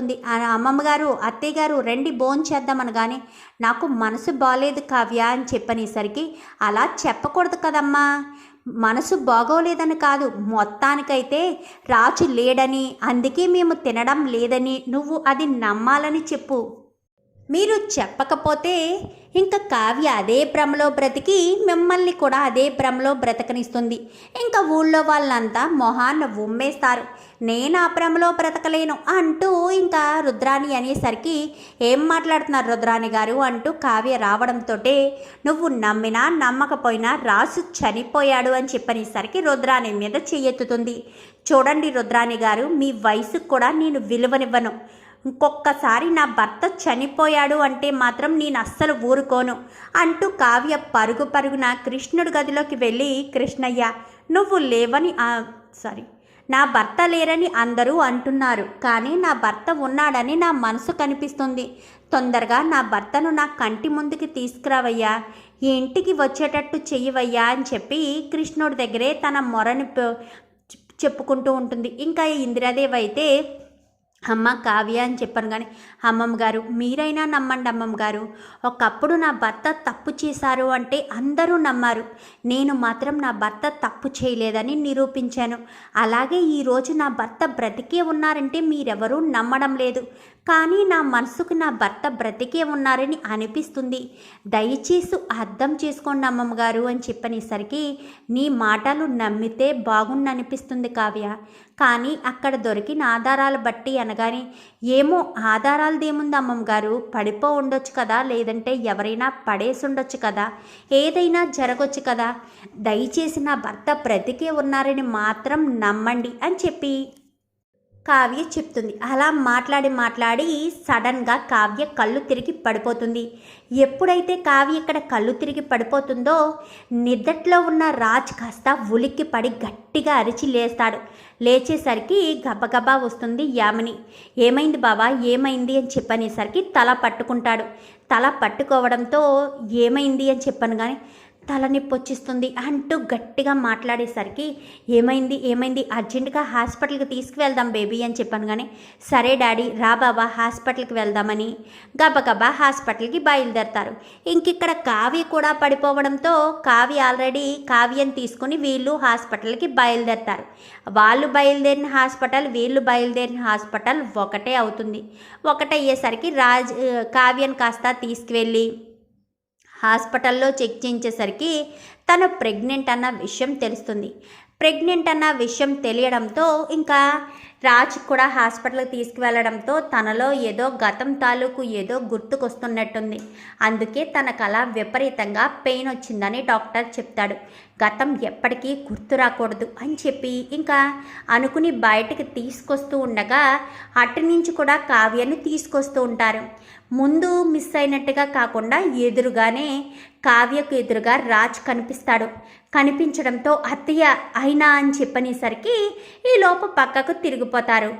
ఉంది. అమ్మమ్మ గారు అత్తయ్య గారు రండి భోజనం చేద్దామని నాకు మనసు బాగలేదు కావ్య అని చెప్పనేసరికి అలా చెప్పకూడదు కదమ్మా. మనసు బాగోలేదని కాదు మొత్తానికైతే రాజు లేడని అందుకే మేము తినడం లేదని నువ్వు అది నమ్మాలని చెప్పు. మీరు చెప్పకపోతే ఇంకా కావ్య అదే భ్రమలో బ్రతికి మిమ్మల్ని కూడా అదే భ్రమలో బ్రతకనిస్తుంది. ఇంకా ఊళ్ళో వాళ్ళంతా మొహాన్ని ఉమ్మేస్తారు. నేను ఆ భ్రమలో బ్రతకలేను అంటూ ఇంకా రుద్రాణి అనేసరికి ఏం మాట్లాడుతున్నారు రుద్రాణి గారు అంటూ కావ్య రావడంతో నువ్వు నమ్మినా నమ్మకపోయినా రాసు చనిపోయాడు అని చెప్పనేసరికి రుద్రాణి మీద చెయ్యెత్తుతుంది. చూడండి రుద్రాణి గారు మీ వయసుకు కూడా నేను విలువనివ్వను. ఇంకొక్కసారి నా భర్త చనిపోయాడు అంటే మాత్రం నేను అస్సలు ఊరుకోను అంటూ కావ్య పరుగు పరుగున కృష్ణుడి గదిలోకి వెళ్ళి కృష్ణయ్య నువ్వు లేవని సారీ నా భర్త లేరని అందరూ అంటున్నారు. కానీ నా భర్త ఉన్నాడని నా మనసు కనిపిస్తుంది. తొందరగా నా భర్తను నా కంటి ముందుకి తీసుకురావయ్యా. ఇంటికి వచ్చేటట్టు చెయ్యవయ్యా అని చెప్పి కృష్ణుడి దగ్గరే తన మొరని చెప్పుకుంటూ ఉంటుంది. ఇంకా ఇందిరాదేవి అయితే అమ్మ కావ్య అని చెప్పాను కానీ అమ్మమ్మ గారు మీరైనా నమ్మండి అమ్మమ్మ గారు ఒకప్పుడు నా భర్త తప్పు చేశారు అంటే అందరూ నమ్మారు. నేను మాత్రం నా భర్త తప్పు చేయలేదని నిరూపించాను. అలాగే ఈరోజు నా భర్త బ్రతికే ఉన్నారంటే మీరెవరూ నమ్మడం లేదు. కానీ నా మనసుకు నా భర్త బ్రతికే ఉన్నారని అనిపిస్తుంది. దయచేసి అర్థం చేసుకోండి అమ్మమ్మగారు అని చెప్పనేసరికి నీ మాటలు నమ్మితే బాగుండనిపిస్తుంది కావ్య. కానీ అక్కడ దొరికిన ఆధారాలు బట్టి అనగానే ఏమో ఆధారాలదేముంది అమ్మమ్మ గారు పడిపో ఉండొచ్చు కదా? లేదంటే ఎవరైనా పడేసి ఉండొచ్చు కదా? ఏదైనా జరగొచ్చు కదా? దయచేసి నా భర్త బ్రతికే ఉన్నారని మాత్రం నమ్మండి అని చెప్పి కావ్య చెప్తుంది. అలా మాట్లాడి మాట్లాడి సడన్గా కావ్య కళ్ళు తిరిగి పడిపోతుంది. ఎప్పుడైతే కావ్య ఇక్కడ కళ్ళు తిరిగి పడిపోతుందో నిద్దట్లో ఉన్న రాజ్ కాస్త ఉలిక్కి పడి గట్టిగా అరిచి లేస్తాడు. లేచేసరికి గబగబా వస్తుంది యామిని. ఏమైంది బాబా ఏమైంది అని చెప్పనేసరికి తల పట్టుకుంటాడు. తల పట్టుకోవడంతో ఏమైంది అని చెప్పాను కానీ తలనొప్పి వచ్చిస్తుంది అంటూ గట్టిగా మాట్లాడేసరికి ఏమైంది ఏమైంది? అర్జెంటుగా హాస్పిటల్కి తీసుకువెళ్దాం బేబీ అని చెప్పాను కానీ సరే డాడీ రా బాబా హాస్పిటల్కి వెళ్దామని. గబగబా హాస్పిటల్కి బయలుదేరతారు. ఇంకిక్కడ కావ్య కూడా పడిపోవడంతో కావ్య ఆల్రెడీ కావ్యం తీసుకుని వీళ్ళు హాస్పిటల్కి బయలుదేరతారు. వాళ్ళు బయలుదేరిన హాస్పిటల్ వీళ్ళు బయలుదేరిన హాస్పిటల్ ఒకటే అవుతుంది. ఒకటయ్యేసరికి రాజ్ కావ్యం కాస్త తీసుకువెళ్ళి హాస్పిటల్లో చెక్ చేయించేసరికి తను ప్రెగ్నెంట్ అన్న విషయం తెలుస్తుంది. ప్రెగ్నెంట్ అన్న విషయం తెలియడంతో ఇంకా రాజ్ కూడా హాస్పిటల్కి తీసుకువెళ్ళడంతో తనలో ఏదో గతం తాలూకు ఏదో గుర్తుకొస్తున్నట్టుంది. అందుకే తనకు అలా విపరీతంగా పెయిన్ వచ్చిందని డాక్టర్ చెప్తాడు. గతం ఎప్పటికీ గుర్తు రాకూడదు అని చెప్పి ఇంకా అనుకుని బయటకి తీసుకొస్తూ ఉండగా అటు నుంచి కూడా కావ్యను తీసుకొస్తూ ఉంటారు. ముందు మిస్ అయినట్టుగా కాకుండా ఎదురుగానే కావ్యకు ఎదురుగా రాజ్ కనిపిస్తాడు. కనిపించడంతో అత్తయ్య అయినా అని చెప్పనేసరికి ఈ లోపు పక్కకు తిరిగిపోతారు.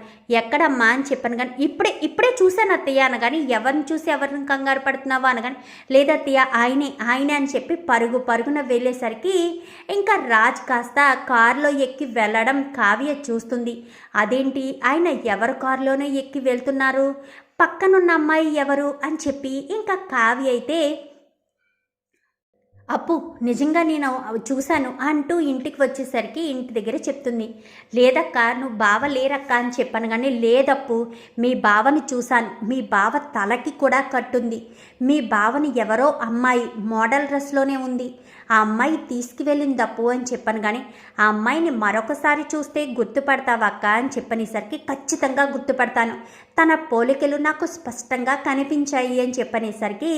ఎక్కడమ్మా అని చెప్పాను కానీ ఇప్పుడే ఇప్పుడే చూశాను అత్తయ్య అనగాని ఎవరిని చూసి ఎవరిని కంగారు పడుతున్నావా అనగాని లేదత్తయ్య ఆయనే ఆయనే అని చెప్పి పరుగు పరుగున వెళ్ళేసరికి ఇంకా రాజ్ కాస్త కారులో ఎక్కి వెళ్ళడం కావ్య చూస్తుంది. అదేంటి? ఆయన ఎవరు కారులోనే ఎక్కి వెళ్తున్నారు? పక్కనున్న అమ్మాయి ఎవరు? అని చెప్పి ఇంకా కావ్య అయితే అప్పు నిజంగా నేను చూశాను అంటూ ఇంటికి వచ్చేసరికి ఇంటి దగ్గర చెప్తుంది. లేదక్క నువ్వు బావ లేరక్క అని చెప్పాను కానీ లేదప్పు మీ బావని చూశాను. మీ బావ తలకి కూడా కట్టుంది. మీ బావని ఎవరో అమ్మాయి మోడల్ డ్రెస్లోనే ఉంది. ఆ అమ్మాయి తీసుకువెళ్ళింది అప్పు అని చెప్పాను కానీ ఆ అమ్మాయిని మరొకసారి చూస్తే గుర్తుపడతావక్క అని చెప్పనేసరికి ఖచ్చితంగా గుర్తుపడతాను. తన పోలికలు నాకు స్పష్టంగా కనిపించాయి అని చెప్పనేసరికి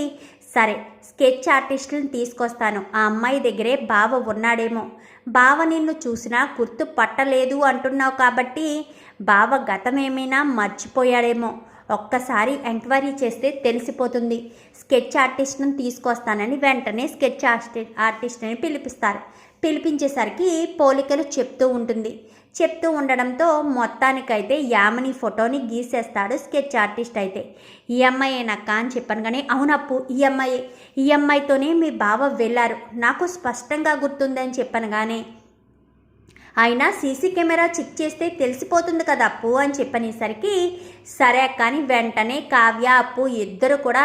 సరే స్కెచ్ ఆర్టిస్టులను తీసుకొస్తాను. ఆ అమ్మాయి దగ్గరే బావ ఉన్నాడేమో. బావ నిన్ను చూసినా గుర్తు పట్టలేదు అంటున్నావు కాబట్టి బావ గతమేమైనా మర్చిపోయాడేమో. ఒక్కసారి ఎంక్వైరీ చేస్తే తెలిసిపోతుంది. స్కెచ్ ఆర్టిస్ట్ను తీసుకొస్తానని వెంటనే స్కెచ్ ఆర్టి ఆర్టిస్ట్ని పిలిపిస్తారు. పిలిపించేసరికి పోలికలు చెప్తూ ఉంటుంది. చెప్తూ ఉండడంతో మొత్తానికైతే యామిని ఫోటోని గీసేస్తాడు స్కెచ్ ఆర్టిస్ట్ అయితే. ఈ అమ్మాయేనక్క అని చెప్పాను కానీ అవునప్పు ఈ అమ్మాయి. ఈ అమ్మాయితోనే మీ బావ వెళ్ళారు. నాకు స్పష్టంగా గుర్తుందని చెప్పాను కానీ అయినా సీసీ కెమెరా చెక్ చేస్తే తెలిసిపోతుంది కదా అప్పు అని చెప్పనేసరికి సరే కానీ వెంటనే కావ్య అప్పు ఇద్దరు కూడా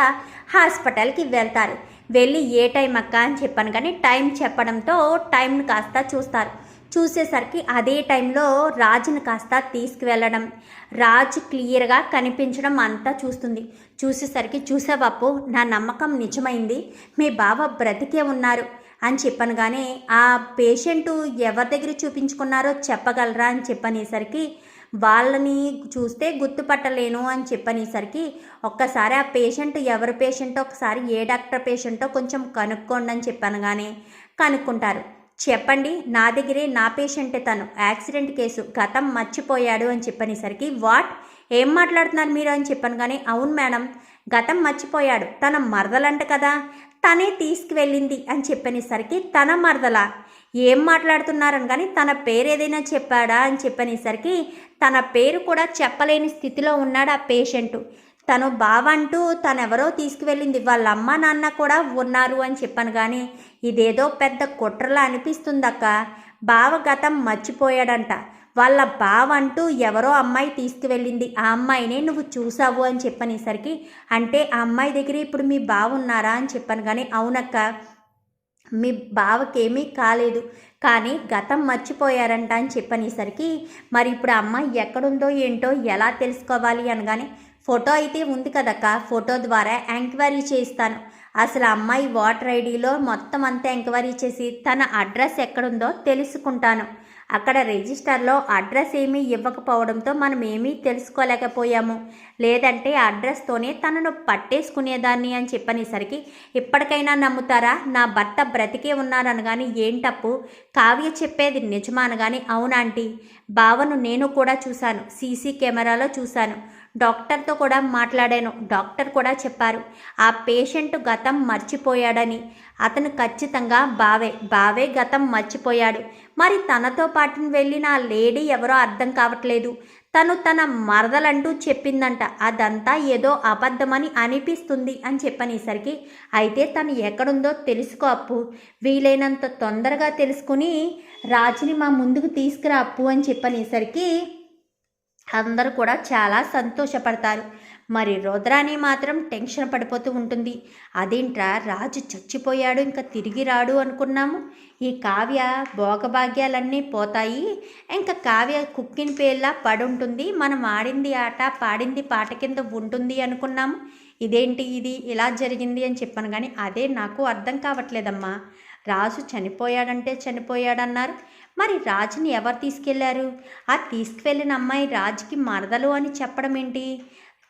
హాస్పిటల్కి వెళ్తారు. వెళ్ళి ఏ టైం అక్క అని చెప్పాను కానీ టైం చెప్పడంతో టైంని కాస్త చూస్తారు. చూసేసరికి అదే టైంలో రాజుని కాస్త తీసుకువెళ్ళడం. రాజు క్లియర్గా కనిపించడం అంతా చూస్తుంది. చూసేసరికి చూసావప్పు నా నమ్మకం నిజమైంది. మీ బావ బ్రతికే ఉన్నారు. అని చెప్పనగానే ఆ పేషెంట్ ఎవరి దగ్గర చూపించుకున్నారో చెప్పగలరా? అని చెప్పనేసరికి వాళ్ళని చూస్తే గుర్తుపట్టలేను. అని చెప్పనేసరికి ఒక్కసారి ఆ పేషెంట్ ఎవరి పేషెంటో ఒకసారి ఏ డాక్టర్ పేషెంటో కొంచెం కనుక్కోండి అని చెప్పాను కానీ కనుక్కుంటారు. చెప్పండి నా దగ్గరే నా పేషెంటే తను. Accident case. గతం మర్చిపోయాడు అని చెప్పనేసరికి వాట్? ఏం మాట్లాడుతున్నారు మీరు? అని చెప్పాను కానీ అవును మేడం గతం మర్చిపోయాడు. తన మరదలంట కదా. తనే తీసుకువెళ్ళింది అని చెప్పనేసరికి తన మరదల? ఏం మాట్లాడుతున్నారని కానీ తన పేరు ఏదైనా చెప్పాడా? అని చెప్పనేసరికి తన పేరు కూడా చెప్పలేని స్థితిలో ఉన్నాడు ఆ పేషెంట్. తను బావంటూ తనెవరో తీసుకువెళ్ళింది వాళ్ళ అమ్మ నాన్న కూడా ఉన్నారు అని చెప్పాను కానీ ఇదేదో పెద్ద కుట్రలా అనిపిస్తుందక్క. బావ గతం మర్చిపోయాడంట. వాళ్ళ బావ అంటూ ఎవరో అమ్మాయి తీసుకువెళ్ళింది. ఆ అమ్మాయినే నువ్వు చూసావు అని చెప్పనేసరికి అంటే ఆ అమ్మాయి దగ్గర ఇప్పుడు మీ బావ ఉన్నారా అని చెప్పాను కానీ అవునక్క మీ బావకేమీ కాలేదు. కానీ గతం మర్చిపోయారంట అని చెప్పనేసరికి మరి ఇప్పుడు అమ్మాయి ఎక్కడుందో ఏంటో ఎలా తెలుసుకోవాలి అనగానే ఫోటో అయితే ఉంది కదక్క. ఫోటో ద్వారా ఎంక్వైరీ చేయిస్తాను. అసలు అమ్మాయి ఓటర్ ఐడిలో మొత్తం అంతా ఎంక్వైరీ చేసి తన అడ్రస్ ఎక్కడుందో తెలుసుకుంటాను. అక్కడ రిజిస్టర్లో అడ్రస్ ఏమీ ఇవ్వకపోవడంతో మనం ఏమీ తెలుసుకోలేకపోయాము. లేదంటే అడ్రస్తోనే తనను పట్టేసుకునేదాన్ని అని చెప్పనేసరికి ఇప్పటికైనా నమ్ముతారా? నా భర్త బ్రతికే ఉన్నారనగాని ఏంటప్పు కావ్య చెప్పేది నిజమా? అనగాని అవునాంటీ బావను నేను కూడా చూశాను. సీసీ కెమెరాలో చూశాను. డాక్టర్తో కూడా మాట్లాడాను. డాక్టర్ కూడా చెప్పారు. ఆ పేషెంట్ గతం మర్చిపోయాడని. అతను ఖచ్చితంగా బావే. బావే గతం మర్చిపోయాడు. మరి తనతో పాటు వెళ్ళిన ఆ లేడీ ఎవరో అర్థం కావట్లేదు. తను తన మరదలంటూ చెప్పిందంట. అదంతా ఏదో అబద్ధమని అనిపిస్తుంది అని చెప్పనేసరికి అయితే తను ఎక్కడుందో తెలుసుకో అప్పు. వీలైనంత తొందరగా తెలుసుకుని రాజుని మా ముందుకు తీసుకురా అప్పు అని చెప్పనేసరికి అందరూ కూడా చాలా సంతోషపడతారు. మరి రుద్రాని మాత్రం టెన్షన్ పడిపోతూ ఉంటుంది. అదేంట్రా రాజు చచ్చిపోయాడు ఇంకా తిరిగి రాడు అనుకున్నాము. ఈ కావ్య భోగభాగ్యాలన్నీ పోతాయి. ఇంకా కావ్య కుక్కిన పేర్లా పడుంటుంది. మనం ఆడింది ఆట పాడింది పాట కింద ఉంటుంది అనుకున్నాము. ఇదేంటి ఇది? ఇలా జరిగింది అని చెప్పాను కానీ అదే నాకు అర్థం కావట్లేదమ్మా. రాజు చనిపోయాడంటే చనిపోయాడన్నారు. మరి రాజుని ఎవరు తీసుకెళ్ళారు? ఆ తీసుకువెళ్ళిన అమ్మాయి రాజుకి మరదలు అని చెప్పడం ఏంటి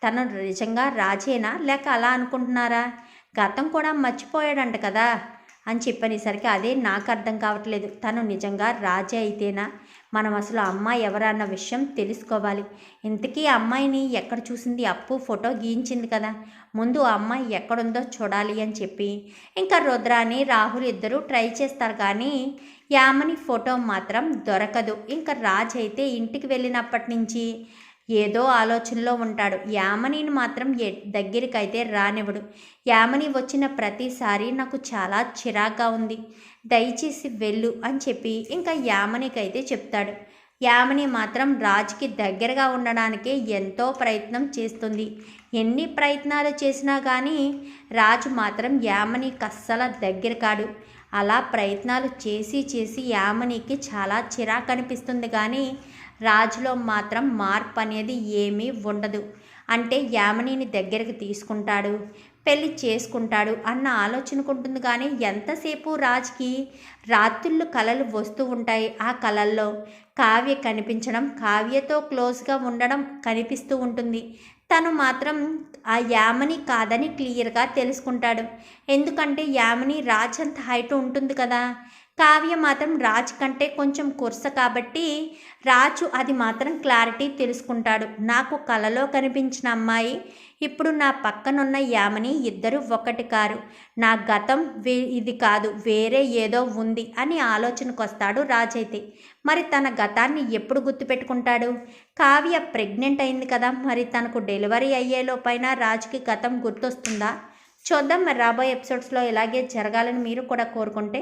తను నిజంగా రాజేనా? లేక అలా అనుకుంటున్నారా? గతం కూడా మర్చిపోయాడంట కదా? అని చెప్పనేసరికి అదే నాకు అర్థం కావట్లేదు. తను నిజంగా రాజే అయితేనా? మనం అసలు అమ్మాయి ఎవరన్న విషయం తెలుసుకోవాలి. ఇంతకీ అమ్మాయిని ఎక్కడ చూసింది? అప్పు ఫోటో గీయించింది కదా. ముందు ఆ అమ్మాయి ఎక్కడుందో చూడాలి అని చెప్పి. ఇంకా రుద్రాని రాహుల్ ఇద్దరూ ట్రై చేస్తారు కానీ యామని ఫోటో మాత్రం దొరకదు. ఇంకా రాజ్ అయితే ఇంటికి వెళ్ళినప్పటి నుంచి ఏదో ఆలోచనలో ఉంటాడు. యామనిని మాత్రం ఏ దగ్గరికైతే రానివ్వడు. యామని వచ్చిన ప్రతిసారి నాకు చాలా చిరాగ్గా ఉంది. దయచేసి వెళ్ళు అని చెప్పి ఇంకా యామనికైతే చెప్తాడు. యామని మాత్రం రాజుకి దగ్గరగా ఉండడానికే ఎంతో ప్రయత్నం చేస్తుంది. ఎన్ని ప్రయత్నాలు చేసినా కానీ రాజు మాత్రం యామని కస్సల దగ్గర కాడు. అలా ప్రయత్నాలు చేసి చేసి యామనికి చాలా చిరాకు అనిపిస్తుంది కానీ రాజులో మాత్రం మార్పు అనేది ఏమీ ఉండదు. అంటే యామనిని దగ్గరికి తీసుకుంటాడు పెళ్ళి చేసుకుంటాడు అన్న ఆలోచనకుంటుంది కానీ ఎంతసేపు రాజ్కి రాత్రుళ్ళు కళలు వస్తూ ఉంటాయి ఆ కళల్లో కావ్య కనిపించడం కావ్యతో క్లోజ్గా ఉండడం కనిపిస్తూ ఉంటుంది. తను మాత్రం ఆ యామని కాదని క్లియర్గా తెలుసుకుంటాడు. ఎందుకంటే యామని రాజ్ అంత హైట్ ఉంటుంది కదా. కావ్య మాత్రం రాజ్ కంటే కొంచెం కుర్స కాబట్టి రాజు అది మాత్రం క్లారిటీ తెలుసుకుంటాడు. నాకు కలలో కనిపించిన అమ్మాయి ఇప్పుడు నా పక్కనున్న యామని ఇద్దరు ఒకటి కారు. నా గతం వే ఇది కాదు వేరే ఏదో ఉంది అని ఆలోచనకు వస్తాడు రాజైతే. మరి తన గతాన్ని ఎప్పుడు గుర్తుపెట్టుకుంటాడు? కావ్య ప్రెగ్నెంట్ అయింది కదా మరి తనకు డెలివరీ అయ్యేలోపైన రాజుకి గతం గుర్తొస్తుందా? చూద్దాం మరి రాబోయే ఎపిసోడ్స్లో ఇలాగే జరగాలని మీరు కూడా కోరుకుంటే.